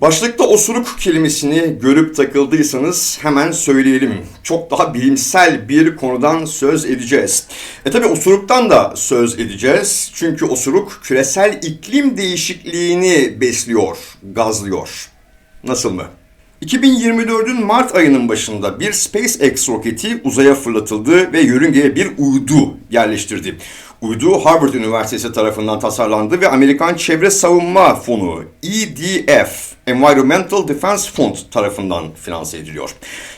Başlıkta osuruk kelimesini görüp takıldıysanız hemen söyleyelim. Çok daha bilimsel bir konudan söz edeceğiz. E tabi osuruktan da söz edeceğiz. Çünkü osuruk küresel iklim değişikliğini besliyor, gazlıyor. Nasıl mı? 2024'ün Mart ayının başında bir SpaceX roketi uzaya fırlatıldı ve yörüngeye bir uydu yerleştirdi. Uydu Harvard Üniversitesi tarafından tasarlandı ve Amerikan Çevre Savunma Fonu EDF Environmental Defense Fund tarafından finanse ediliyor.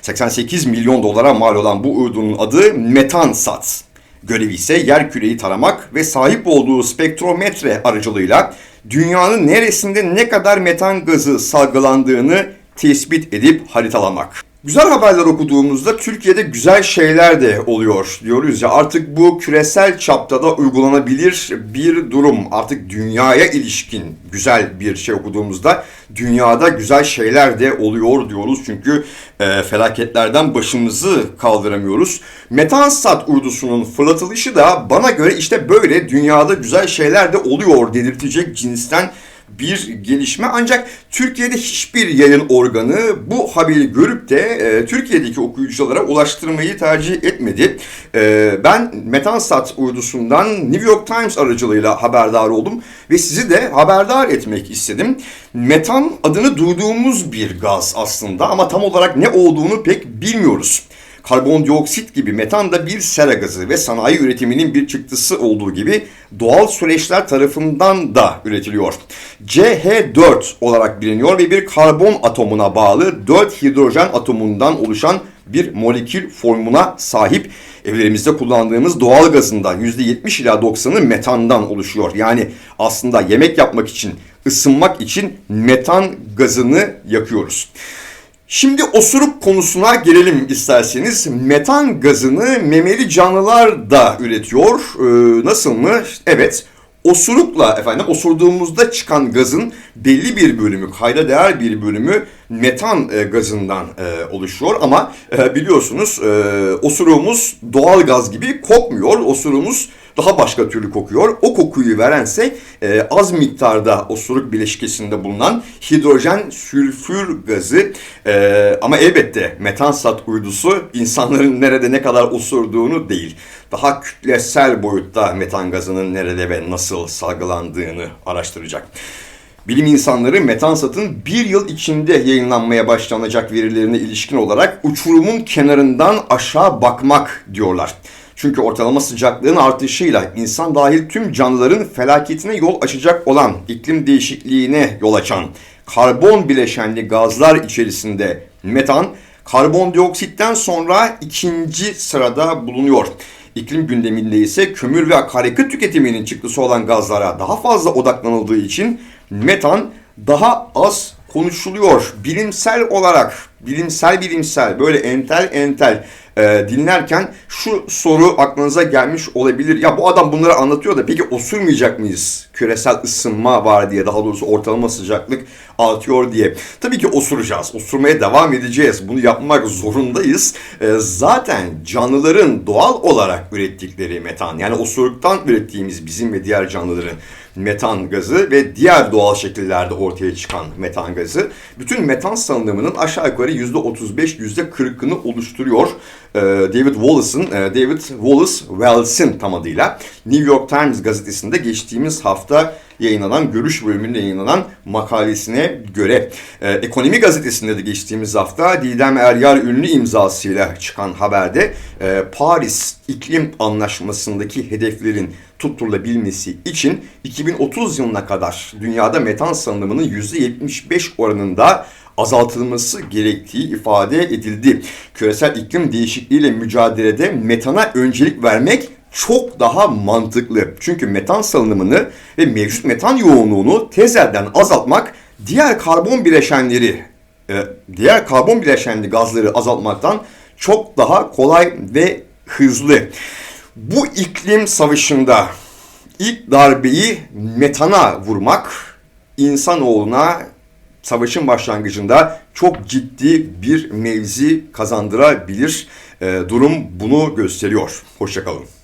88 milyon dolara mal olan bu uydunun adı Metansat. Görevi ise yer küreyi taramak ve sahip olduğu spektrometre aracılığıyla dünyanın neresinde ne kadar metan gazı salgılandığını tespit edip haritalamak. Güzel haberler okuduğumuzda Türkiye'de güzel şeyler de oluyor diyoruz ya artık bu küresel çapta da uygulanabilir bir durum. Artık dünyaya ilişkin güzel bir şey okuduğumuzda dünyada güzel şeyler de oluyor diyoruz. Çünkü e, felaketlerden başımızı kaldıramıyoruz. Metansat uydusunun fırlatılışı da bana göre işte böyle dünyada güzel şeyler de oluyor dedirtecek cinsten bir gelişme ancak Türkiye'de hiçbir yayın organı bu haberi görüp de e, Türkiye'deki okuyuculara ulaştırmayı tercih etmedi. E, ben Metansat uydusundan New York Times aracılığıyla haberdar oldum ve sizi de haberdar etmek istedim. Metan adını duyduğumuz bir gaz aslında ama tam olarak ne olduğunu pek bilmiyoruz. Karbondioksit gibi metan da bir sera gazı ve sanayi üretiminin bir çıktısı olduğu gibi doğal süreçler tarafından da üretiliyor. CH4 olarak biliniyor ve bir karbon atomuna bağlı 4 hidrojen atomundan oluşan bir molekül formuna sahip. Evlerimizde kullandığımız doğal gazında %70 ila 90'ı metandan oluşuyor. Yani aslında yemek yapmak için, ısınmak için metan gazını yakıyoruz. Şimdi osuruk konusuna gelelim isterseniz. Metan gazını memeli canlılar da üretiyor. Ee, nasıl mı? Evet. Osurukla efendim osurduğumuzda çıkan gazın belli bir bölümü, kayda değer bir bölümü metan e, gazından e, oluşuyor. Ama e, biliyorsunuz e, osuruğumuz doğal gaz gibi kokmuyor. Osuruğumuz daha başka türlü kokuyor. O kokuyu verense az miktarda osuruk bileşkesinde bulunan hidrojen sülfür gazı. Ama elbette metansat uydusu insanların nerede ne kadar osurduğunu değil. Daha kütlesel boyutta metan gazının nerede ve nasıl salgılandığını araştıracak. Bilim insanları Metansat'ın bir yıl içinde yayınlanmaya başlanacak verilerine ilişkin olarak uçurumun kenarından aşağı bakmak diyorlar. Çünkü ortalama sıcaklığın artışıyla insan dahil tüm canlıların felaketine yol açacak olan iklim değişikliğine yol açan karbon bileşenli gazlar içerisinde metan karbondioksitten sonra ikinci sırada bulunuyor. İklim gündeminde ise kömür ve akaryakıt tüketiminin çıktısı olan gazlara daha fazla odaklanıldığı için metan daha az konuşuluyor. Bilimsel olarak, bilimsel bilimsel böyle entel entel e, dinlerken şu soru aklınıza gelmiş olabilir. Ya bu adam bunları anlatıyor da peki osurmayacak mıyız? Küresel ısınma var diye daha doğrusu ortalama sıcaklık artıyor diye. Tabii ki osuracağız. Osurmaya devam edeceğiz. Bunu yapmak zorundayız. E, zaten canlıların doğal olarak ürettikleri metan yani osuruktan ürettiğimiz bizim ve diğer canlıların metan gazı ve diğer doğal şekillerde ortaya çıkan metan gazı bütün metan salınımının aşağı yukarı %35-%40'ını oluşturuyor. Ee, David Wallace'ın, e, David Wallace Wells'in tam adıyla New York Times gazetesinde geçtiğimiz hafta yayınlanan, görüş bölümünde yayınlanan makalesine göre. E, Ekonomi gazetesinde de geçtiğimiz hafta Didem Eryar ünlü imzasıyla çıkan haberde e, Paris İklim Anlaşması'ndaki hedeflerin tutturulabilmesi için 2030 yılına kadar dünyada metan salınımının %75 oranında azaltılması gerektiği ifade edildi. Küresel iklim değişikliğiyle mücadelede metana öncelik vermek çok daha mantıklı. Çünkü metan salınımını ve mevcut metan yoğunluğunu tezelden azaltmak diğer karbon bileşenleri e, diğer karbon bileşenli gazları azaltmaktan çok daha kolay ve hızlı. Bu iklim savaşında ilk darbeyi metana vurmak insanoğluna savaşın başlangıcında çok ciddi bir mevzi kazandırabilir. E, durum bunu gösteriyor. Hoşçakalın.